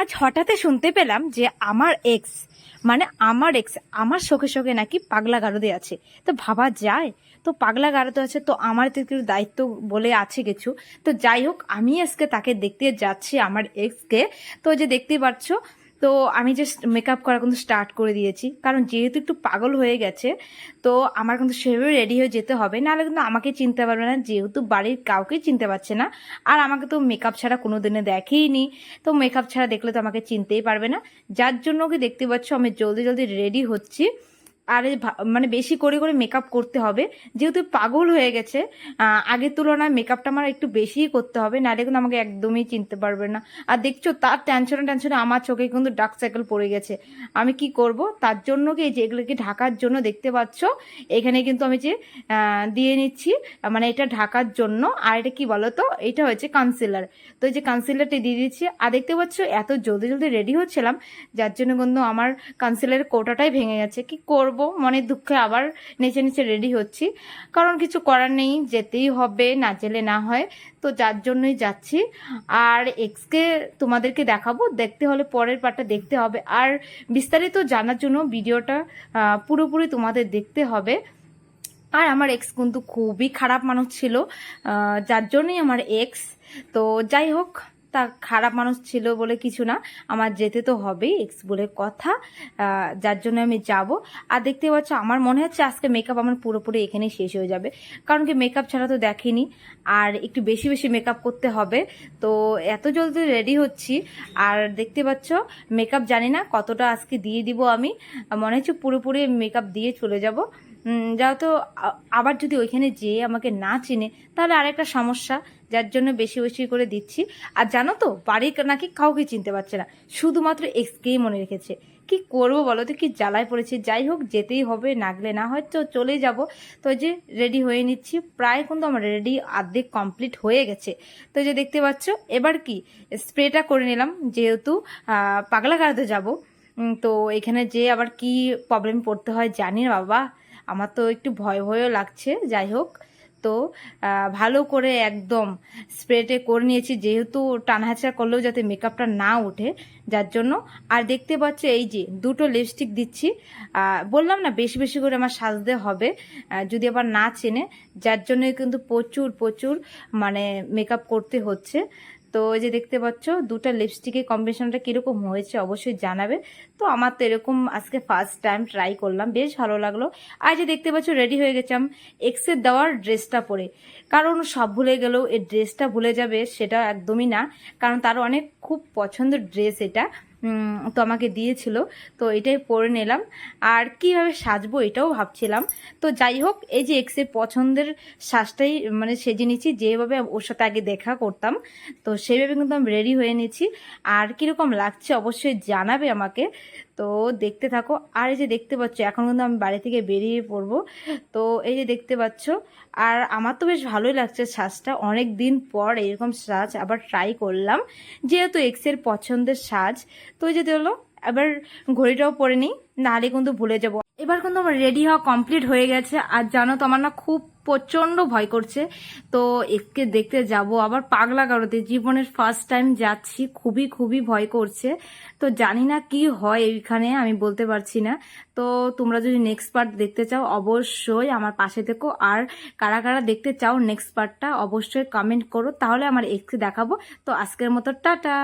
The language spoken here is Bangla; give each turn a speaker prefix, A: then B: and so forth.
A: আজ হঠাৎই শুনতে পেলাম যে আমার এক্স মানে আমার এক্স আমার শোকে শোকে নাকি পাগলা গারদে আছে। তো ভাবা যায়, তো পাগলা গারদে আছে তো আমার তো কিছু দায়িত্ব বলে আছে কিছু। তো যাই হোক, আমি আজকে তাকে দেখতে যাচ্ছি, আমার এক্সকে তো যে দেখতে পাচ্ছ তো আমি জাস্ট মেকআপ করা কিন্তু স্টার্ট করে দিয়েছি। কারণ যেহেতু একটু পাগল হয়ে গেছে, তো আমার কিন্তু সেভাবে রেডি হয়ে যেতে হবে। নাহলে কিন্তু আমাকে চিনতে পারবে না, যেহেতু বাড়ির কাউকে চিনতে পারছে না। আর আমাকে তো মেকআপ ছাড়া কোনো দিনে দেখেইনি। তো মেকআপ ছাড়া দেখলে তো আমাকে চিনতেই পারবে না। যার জন্য কি দেখতে পাচ্ছ, আমি জলদি জলদি রেডি হচ্ছি। আর মানে বেশি করে করে মেকআপ করতে হবে। যেহেতু পাগল হয়ে গেছে আগের তুলনায় মেকআপটা আমার একটু বেশিই করতে হবে, নাহলে কিন্তু আমাকে একদমই চিনতে পারবে না। আর দেখছ, তার টেনশনে টেনশনে আমার চোখে কিন্তু ডার্ক সাইকেল পড়ে গেছে। আমি কি করব? তার জন্য কি এই যে এগুলোকে ঢাকার জন্য দেখতে পাচ্ছ? এখানে কিন্তু আমি যে দিয়ে নিচ্ছি মানে এটা ঢাকার জন্য। আর এটা কি বলো তো এটা হয়েছে কনসিলার তো এই যে কনসিলারটা দিয়ে দিচ্ছি। আর দেখতে পাচ্ছ, এত জলদি জলদি রেডি হচ্ছিলাম, যার জন্য কিন্তু আমার কনসিলারের কোটাটাই ভেঙে গেছে। কি করব? মনের দুঃখে আবার নিচে নিচে রেডি হচ্ছি। কারণ কিছু করার নেই, যেতেই হবে, না জেলে না হয়, তো যার জন্যই যাচ্ছি। আর এক্সকে তোমাদেরকে দেখাবো, দেখতে হলে পরের পার্টটা দেখতে হবে। আর বিস্তারিত জানার জন্য ভিডিওটা পুরোপুরি তোমাদের দেখতে হবে। আর আমার এক্স কিন্তু খুবই খারাপ মানুষ ছিল যার জন্যই আমার এক্স। তো যাই হোক তা খারাপ মানুষ ছিল বলে কিছু না। আমার যেতে তো হবেই, এক্স বলে কথা। যার জন্য আমি যাব। আর দেখতে পাচ্ছ, আমার মনে হচ্ছে আজকে মেকআপ আমার পুরোপুরি এখানেই শেষ হয়ে যাবে। কারণ কি মেকআপ ছাড়া তো দেখিনি। আর একটু বেশি বেশি মেকআপ করতে হবে। তো এত জলদি রেডি হচ্ছি। আর দেখতে পাচ্ছ মেকআপ জানি না কতটা আজকে দিয়ে দিব আমি। মনে হচ্ছে পুরোপুরি মেকআপ দিয়ে চলে যাব। যেহেতু আবার যদি ওইখানে যেয়ে আমাকে না চিনে, তাহলে আরেকটা সমস্যা যার জন্য বেশি বেশি করে দিচ্ছি। আর জানো তো, বাড়ির নাকি কাউকে চিনতে পারছে না, শুধুমাত্র এক্সকেই মনে রেখেছে। কি করব বলো তো, কি জ্বালায় পড়েছে? যাই হোক, যেতেই হবে নাগলে না হয়, তো চলে যাব। তো যে রেডি হয়ে নিচ্ছি, প্রায় কিন্তু আমার রেডি অর্ধেক কমপ্লিট হয়ে গেছে। তো যে, দেখতে পাচ্ছ, এবার কি স্প্রেটা করে নিলাম, যেহেতু পাগলা গাড়াতে যাব। তো এখানে যে আবার কি প্রবলেম পড়তে হয় জানি না, বাবা। আমার তো একটু ভয় ভয়ও লাগছে, যাই হোক। তো ভালো করে একদম স্প্রেটে করে নিয়েছি, যেহেতু টানহাচড়া করলেও যাতে মেকআপটা না ওঠে, যার জন্য। আর দেখতে পাচ্ছ এই যে দুটো লিপস্টিক দিচ্ছি বললাম না বেশি বেশি করে আমার সাজতে হবে যদি আবার না চেনে, যার জন্যই কিন্তু প্রচুর প্রচুর মানে মেকআপ করতে হচ্ছে। তো এই যে দেখতে পাচ্ছ, দুটা লিপস্টিকের কম্বিনেশনটা কীরকম হয়েছে অবশ্যই জানাবে। তো আমার তো এরকম আজকে ফার্স্ট টাইম ট্রাই করলাম, বেশ ভালো লাগল। আর যে দেখতে পাচ্ছ রেডি হয়ে গেছিলাম এক্সের দেওয়ার ড্রেসটা পরে। কারণ সব ভুলে গেলেও এই ড্রেসটা ভুলে যাবে সেটা একদমই না। কারণ তার অনেক খুব পছন্দের ড্রেস এটা। তো আমাকে দিয়েছিল। তো এটাই পরে নিলাম। আর কীভাবে সাজবো এটাও ভাবছিলাম। তো যাই হোক, এই যে এক্সের পছন্দের সাজটাই মানে সেজে নিচ্ছি, যেভাবে ওর সাথে আগে দেখা করতাম, তো সেইভাবে কিন্তু আমি রেডি হয়ে নিচ্ছি। আর কীরকম লাগছে অবশ্যই জানাবে আমাকে। তো দেখতে থাকো। আর এই যে দেখতে পাচ্ছ, এখন কিন্তু আমি বাড়ি থেকে বেরিয়ে পড়ব। তো এই যে দেখতে পাচ্ছ, আর আমার তো বেশ ভালোই লাগছে সাজটা অনেক দিন পর এরকম সাজ আবার ট্রাই করলাম। যেহেতু এক্সের পছন্দের সাজ তো যে হলো এবার ঘড়িটাও পরে নিই, নাহলে কিন্তু ভুলে যাব। এবার কিন্তু আমার রেডি হওয়া কমপ্লিট হয়ে গেছে, আর জানো তো আমার না খুব প্রচণ্ড ভয় করছে। তো একে দেখতে যাব, আবার পাগলা কারোতে জীবনের ফার্স্ট টাইম যাচ্ছি, খুবই খুবই ভয় করছে। তো জানি না কি হয় এইখানে, আমি বলতে পারছি না। তো তোমরা যদি নেক্সট পার্ট দেখতে চাও, অবশ্যই আমার পাশে থেকো। আর কারা কারা দেখতে চাও নেক্সট পার্টটা অবশ্যই কমেন্ট করো। তাহলে আমার এক্সকে দেখাবো। তো আজকের মতো, টাটা!